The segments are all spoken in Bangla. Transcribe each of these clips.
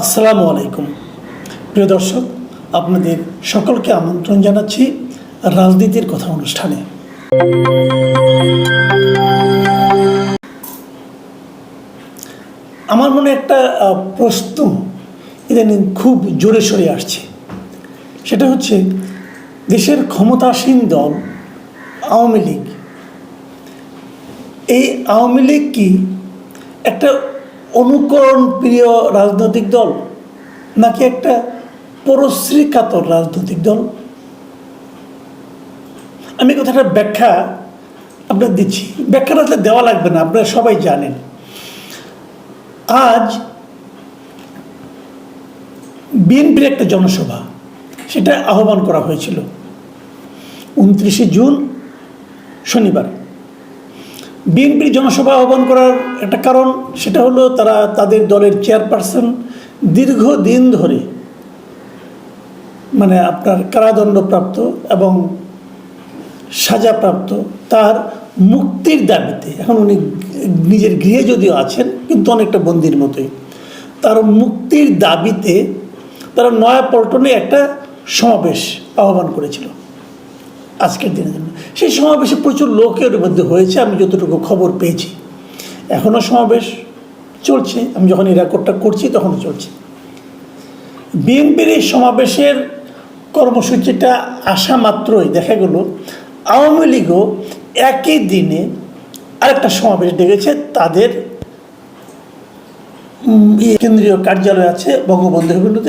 আসসালামু আলাইকুম। প্রিয় দর্শক, আপনাদের সকলকে আমন্ত্রণ জানাচ্ছি রাজনীতির কথা অনুষ্ঠানে। আমার মনে একটা প্রশ্ন ইদানিং খুব জোরে সরে আসছে। সেটা হচ্ছে, দেশের ক্ষমতাসীন দল আওয়ামী লীগ, এই আওয়ামী লীগ কি একটা অনুকরণ প্রিয় রাজনৈতিক দল নাকি একটা পরশ্রী কাতর রাজনৈতিক দল? আমি কথাটা ব্যাখ্যা আপনার দিচ্ছি। ব্যাখ্যাটা তো দেওয়া লাগবে না, আপনারা সবাই জানেন। আজ বিএনপির একটা জনসভা, সেটা আহ্বান করা হয়েছিল। উনত্রিশে জুন শনিবার। বিএনপির জনসভা আহ্বান করার একটা কারণ, সেটা হলো তারা তাদের দলের চেয়ারপারসন দীর্ঘদিন ধরে মানে আপনার কারাদণ্ডপ্রাপ্ত এবং সাজাপ্রাপ্ত, তার মুক্তির দাবিতে, এখন উনি নিজের গৃহে যদিও আছেন, কিন্তু অনেকটা বন্দির মতোই, তার মুক্তির দাবিতে তারা নয়াপল্টনে একটা সমাবেশ আহ্বান করেছিল আজকের দিনের জন্য। সেই সমাবেশে প্রচুর লোকের মধ্যে হয়েছে, আমি যতটুকু খবর পেয়েছি। এখনও সমাবেশ চলছে, আমি যখন এই রেকর্ডটা করছি তখনও চলছে। বিএনপির এই সমাবেশের কর্মসূচিটা আসা মাত্রই দেখা গেল, আওয়ামী লীগও একই দিনে আরেকটা সমাবেশ ডেকেছে, তাদের ইয়ে কেন্দ্রীয় কার্যালয় আছে বঙ্গবন্ধু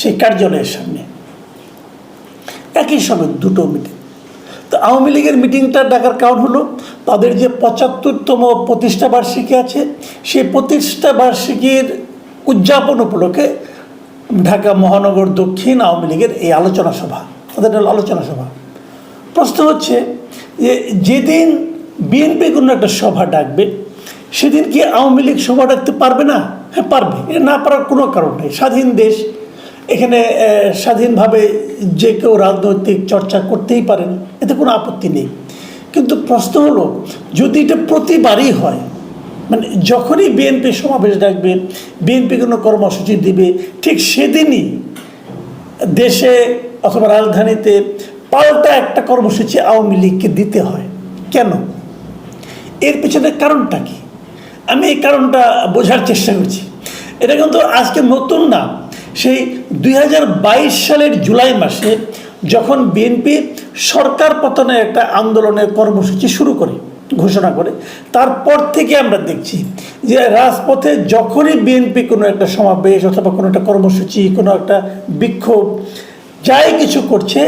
সেই কার্যালয়ের সামনে। একই সময় দুটো মিটিং তো আওয়ামী লীগের মিটিংটা ডাকার কারণ হলো তাদের যে পঁচাত্তরতম প্রতিষ্ঠা বার্ষিকী আছে, সেই প্রতিষ্ঠা বার্ষিকীর উদযাপন উপলক্ষে ঢাকা মহানগর দক্ষিণ আওয়ামী লীগের এই আলোচনা সভা, তাদের হলো আলোচনা সভা। প্রশ্ন হচ্ছে যে যেদিন বিএনপি কোনো একটা সভা ডাকবে, সেদিন কি আওয়ামী লীগ সভা ডাকতে পারবে না? হ্যাঁ পারবে। এটা না পারার কোনো কারণ নেই। স্বাধীন দেশ, এখানে স্বাধীনভাবে যে কেউ রাজনৈতিক চর্চা করতেই পারেন, এতে কোনো আপত্তি নেই। কিন্তু প্রশ্ন হলো, যদি এটা প্রতিবারই হয় মানে যখনই বিএনপি সমাবেশ ডাকবে বিএনপি কোনো কর্মসূচি দিবে, ঠিক সেদিনই দেশে অথবা রাজধানীতে পাল্টা একটা কর্মসূচি আওয়ামী লীগকে দিতে হয়। কেন? এর পেছনে কারণটা কি? আমি এই কারণটা বোঝার চেষ্টা করছি। এটা কিন্তু আজকে নতুন না। সেই দুই হাজার বাইশ সালের জুলাই মাসে যখন বিএনপি সরকার পতনের একটা আন্দোলনের কর্মসূচি শুরু করে, ঘোষণা করে, তারপর থেকে আমরা দেখছি যে রাজপথে যখনই বিএনপি কোনো একটা সমাবেশ অথবা কোনো একটা কর্মসূচি, কোনো একটা বিক্ষোভ, যাই কিছু করছে,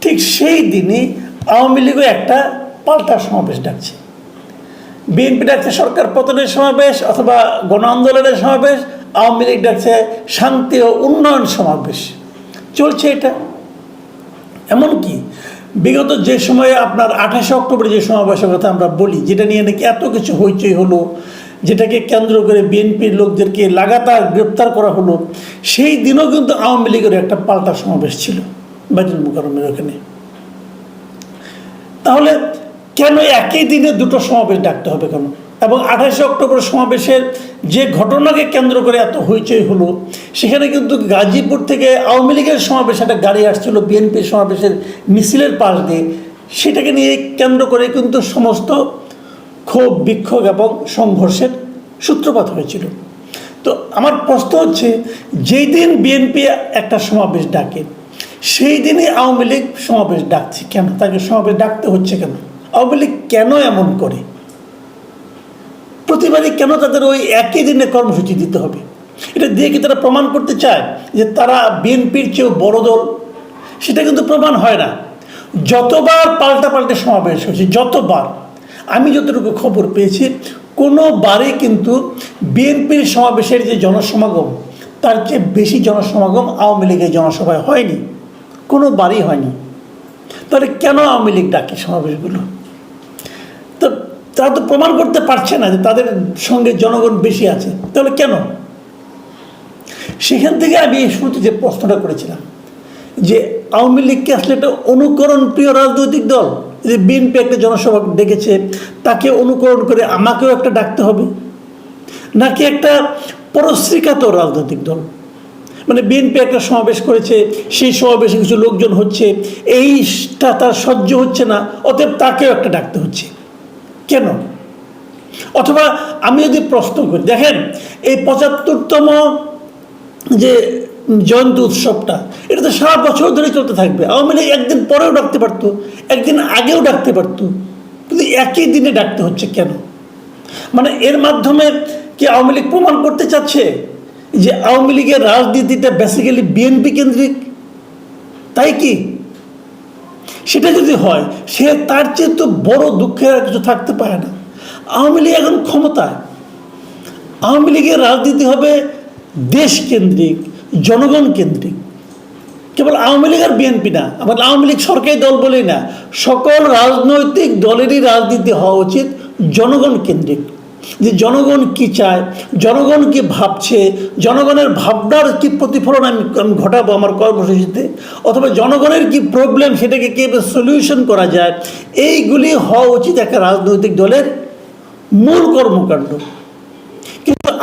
ঠিক সেই দিনই আওয়ামী লীগও একটা পাল্টা সমাবেশ ডাকছে। বিএনপি ডাকছে সরকার পতনের সমাবেশ অথবা গণ আন্দোলনের সমাবেশ, আওয়ামী লীগ ডাকছে শান্তি ও উন্নয়ন সমাবেশ। চলছে এটা। এমনকি বিগত যে সময়ে আপনার আঠাশে অক্টোবরে যে সমাবেশের কথা আমরা বলি, যেটা নিয়ে নাকি এত কিছু হইচই হলো, যেটাকে কেন্দ্র করে বিএনপির লোকদেরকে লাগাতার গ্রেপ্তার করা হলো, সেই দিনও কিন্তু আওয়ামী লীগের একটা পাল্টা সমাবেশ ছিল, বাইতুল মুকারমের ওখানে। তাহলে কেন একই দিনে দুটো সমাবেশ ডাকতে হবে কেন? এবং আঠাশে অক্টোবর সমাবেশের যে ঘটনাকে কেন্দ্র করে এত হইচই হলো, সেখানে কিন্তু গাজীপুর থেকে আওয়ামী লীগের সমাবেশ, একটা গাড়ি আসছিল বিএনপির সমাবেশের মিছিলের পাশ দিয়ে, সেটাকে নিয়ে কেন্দ্র করে কিন্তু সমস্ত ক্ষোভ, বিক্ষোভ এবং সংঘর্ষের সূত্রপাত হয়েছিল। তো আমার প্রশ্ন হচ্ছে, যেই দিন বিএনপি একটা সমাবেশ ডাকে, সেই দিনই আওয়ামী লীগ সমাবেশ ডাকছে কেন? তাকে সমাবেশ ডাকতে হচ্ছে কেন? আওয়ামী লীগ কেন এমন করে? প্রতিবারই কেন তাদের ওই একই দিনে কর্মসূচি দিতে হবে? এটা দিয়ে কি তারা প্রমাণ করতে চায় যে তারা বিএনপির চেয়েও বড় দল? সেটা কিন্তু প্রমাণ হয় না। যতবার পাল্টা পাল্টে সমাবেশ হয়েছে, যতবার, আমি যতটুকু খবর পেয়েছি, কোনোবারই কিন্তু বিএনপির সমাবেশের যে জনসমাগম, তার চেয়ে বেশি জনসমাগম আওয়ামী লীগের জনসভায় হয়নি। কোনো কোনোবারই হয়নি। তাহলে কেন আওয়ামী লীগ ডাকে সমাবেশগুলো? তারা তো প্রমাণ করতে পারছে না যে তাদের সঙ্গে জনগণ বেশি আছে। তাহলে কেন? সেখান থেকে আমি এই শুরুতে যে প্রশ্নটা করেছিলাম, যে আওয়ামী লীগকে আসলে একটা অনুকরণ প্রিয় রাজনৈতিক দল, যে বিএনপি একটা জনসভা ডেকেছে, তাকে অনুকরণ করে আমাকেও একটা ডাকতে হবে, নাকি একটা পরশ্রীকাত রাজনৈতিক দল? মানে বিএনপি একটা সমাবেশ করেছে, সেই সমাবেশে কিছু লোকজন হচ্ছে, এইটা তার সহ্য হচ্ছে না, অতএব তাকেও একটা ডাকতে হচ্ছে। কেন? অথবা আমি যদি প্রশ্ন করি, দেখেন, এই পঁচাত্তরতম যে জয়ন্তী উৎসবটা, এটা তো সারা বছর ধরে চলতে থাকবে। আওয়ামী লীগ একদিন পরেও ডাকতে পারতো, একদিন আগেও ডাকতে পারতো। কিন্তু একই দিনে ডাকতে হচ্ছে কেন? মানে এর মাধ্যমে কি আওয়ামী লীগ প্রমাণ করতে চাচ্ছে যে আওয়ামী লীগের রাজনীতিটা বেসিক্যালি বিএনপি কেন্দ্রিক? তাই কি? সেটা যদি হয়, সে তার চেয়ে তো বড় দুঃখের আর কিছু থাকতে পারে না। আওয়ামী লীগ এখন ক্ষমতায়। আওয়ামী লীগের রাজনীতি হবে দেশ কেন্দ্রিক, জনগণ কেন্দ্রিক। কেবল আওয়ামী লীগ আর বিএনপি না, আবার আওয়ামী লীগ সরকারি দল বলেই না, সকল রাজনৈতিক দলেরই রাজনীতি হওয়া উচিত, জনগণ কেন্দ্রিক। যে জনগণ কি চায়, জনগণ কি ভাবছে, জনগণের ভাবনার কি প্রতিফলন আমি আমি ঘটাবো আমার কর্মসূচিতে, অথবা জনগণের কি প্রবলেম সেটাকে কীভাবে সলিউশন করা যায়, এইগুলি হওয়া উচিত একটা রাজনৈতিক দলের মূল কর্মকাণ্ড।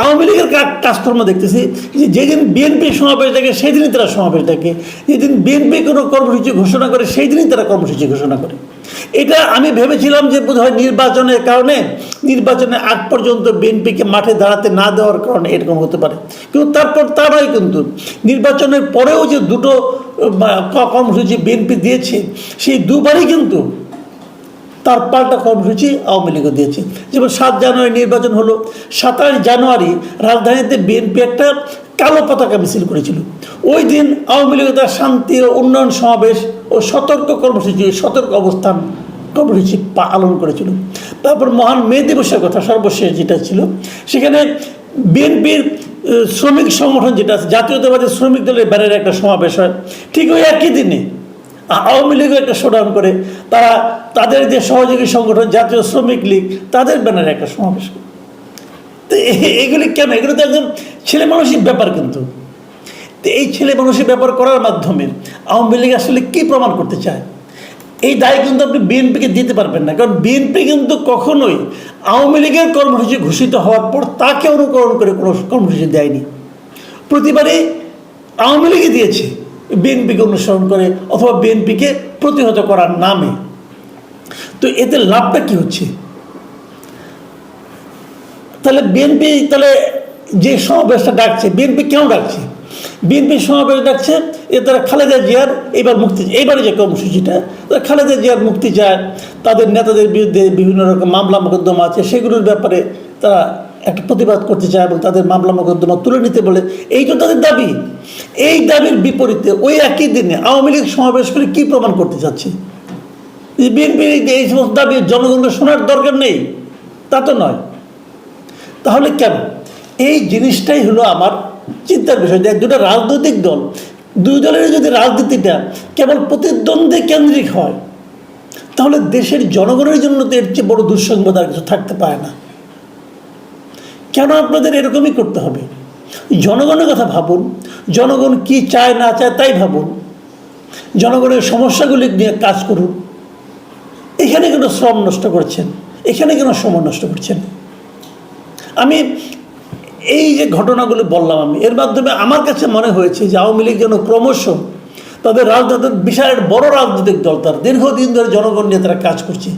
আওয়ামী লীগের কাজকর্ম দেখতেছি? যে যেদিন বিএনপি সমাবেশ ডাকে সেই দিনই তারা সমাবেশ ডাকে যেদিন বিএনপি কোনো কর্মসূচি ঘোষণা করে সেই দিনই তারা কর্মসূচি ঘোষণা করে। এটা আমি ভেবেছিলাম যে বোধহয় নির্বাচনের কারণে, নির্বাচনের আগ পর্যন্ত বিএনপিকে মাঠে দাঁড়াতে না দেওয়ার কারণে এরকম হতে পারে। কিন্তু তারপর তা নয় কিন্তু, নির্বাচনের পরেও যে দুটো কর্মসূচি বিএনপি দিয়েছে, সেই দুবারই কিন্তু তার পাল্টা কর্মসূচি আওয়ামী লীগও দিয়েছে। যেমন সাত জানুয়ারি নির্বাচন হলো, সাতাশ জানুয়ারি রাজধানীতে বিএনপি একটা কালো পতাকা মিছিল করেছিল। ওই দিন আওয়ামী লীগ তার শান্তি ও উন্নয়ন সমাবেশ ও সতর্ক কর্মসূচি, সতর্ক অবস্থান কর্মসূচি পালন করেছিল। তারপর মহান মে দিবসের কথা সর্বশেষ যেটা ছিল, সেখানে বিএনপির শ্রমিক সংগঠন যেটা আছে, জাতীয়তাবাদী শ্রমিক দলের ব্যানারে একটা সমাবেশ হয়। ঠিক ওই একই দিনে আওয়ামী লীগও একটা শোডাউন করে। তারা তাদের যে সহযোগী সংগঠন, জাতীয় শ্রমিক লীগ, তাদের ব্যানারে একটা সমাবেশ করে। তো এগুলি কেন? এগুলো তো একদম ছেলে মানুষের ব্যাপার কিন্তু। তো এই ছেলে মানুষের ব্যাপার করার মাধ্যমে আওয়ামী লীগ আসলে কী প্রমাণ করতে চায়? এই দায় কিন্তু আপনি বিএনপিকে দিতে পারবেন না। কারণ বিএনপি কিন্তু কখনোই আওয়ামী লীগের কর্মসূচি ঘোষিত হওয়ার পর তাকে অনুকরণ করে কোনো কর্মসূচি দেয়নি। প্রতিবারই আওয়ামী লীগই দিয়েছে। বিএনপিকে অনুসরণ করে অথবা বিএনপিকে প্রতিহত করার নামে। তো এতে লাভটা কি হচ্ছে? তাহলে বিএনপি তাহলে যে সমাবেশটা ডাকছে বিএনপি কেন ডাকছে? বিএনপি সমাবেশ ডাকছে, এ তারা খালেদা জিয়ার এবার মুক্তি এইবারে যে কর্মসূচিটা, তারা খালেদা জিয়ার মুক্তি চায়। তাদের নেতাদের বিরুদ্ধে বিভিন্ন রকম মামলা, মোকদ্দমা আছে, সেগুলোর ব্যাপারে তারা একটা প্রতিবাদ করতে চায় এবং তাদের মামলা মোকদ্দমা তুলে নিতে বলে এই তো তাদের দাবি। এই দাবির বিপরীতে ওই একই দিনে আওয়ামী লীগ সমাবেশ করে কী প্রমাণ করতে চাচ্ছে? যে বিএনপির এই সমস্ত দাবি জনগণকে শোনার দরকার নেই, তা তো নয়। তাহলে কেন? এই জিনিসটাই হলো আমার চিন্তার বিষয় যে দুটো রাজনৈতিক দল, দুই দলের যদি রাজনীতিটা কেবল প্রতিদ্বন্দ্বী কেন্দ্রিক হয়, তাহলে দেশের জনগণের জন্য তো এর চেয়ে বড় দুঃসংবাদ আর কিছু থাকতে পারে না। কেন আপনাদের এরকমই করতে হবে? জনগণের কথা ভাবুন, জনগণ কি চায়, না চায় তাই ভাবুন। জনগণের সমস্যাগুলি নিয়ে কাজ করুন। এখানে কেন শ্রম নষ্ট করছেন, এখানে কেন সময় নষ্ট করছেন। আমি এই যে ঘটনাগুলো বললাম আমি, এর মাধ্যমে আমার কাছে মনে হয়েছে যে আওয়ামী লীগ যেন ক্রমশ তাদের রাজনৈতিক, বিশাল বড় রাজনৈতিক দল, তার দীর্ঘদিন ধরে জনগণ নিয়ে তারা কাজ করছে।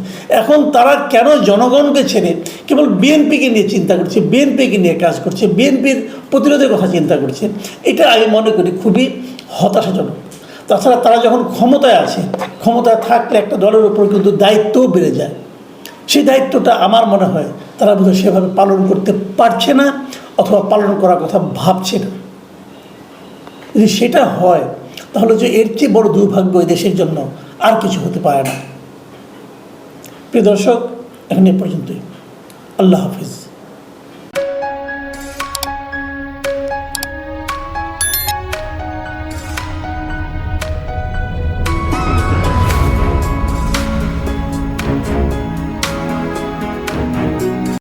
এখন তারা কেন জনগণকে ছেড়ে কেবল বিএনপিকে নিয়ে চিন্তা করছে, বিএনপিকে নিয়ে কাজ করছে, বিএনপির প্রতিরোধের কথা চিন্তা করছে? এটা আমি মনে করি খুবই হতাশাজনক। তাছাড়া তারা যখন ক্ষমতায় আছে, ক্ষমতায় থাকলে একটা দলের উপর কিন্তু দায়িত্বও বেড়ে যায়। সেই দায়িত্বটা আমার মনে হয় তারা বোধহয় সেভাবে পালন করতে পারছে না অথবা পালন করার কথা ভাবছে না। যদি সেটা হয় তাহলে যে এর চেয়ে বড় দুর্ভাগ্য এই দেশের জন্য আর কিছু হতে পারে না। প্রিয় দর্শক, এখন পর্যন্তই। আল্লাহ হাফিজ।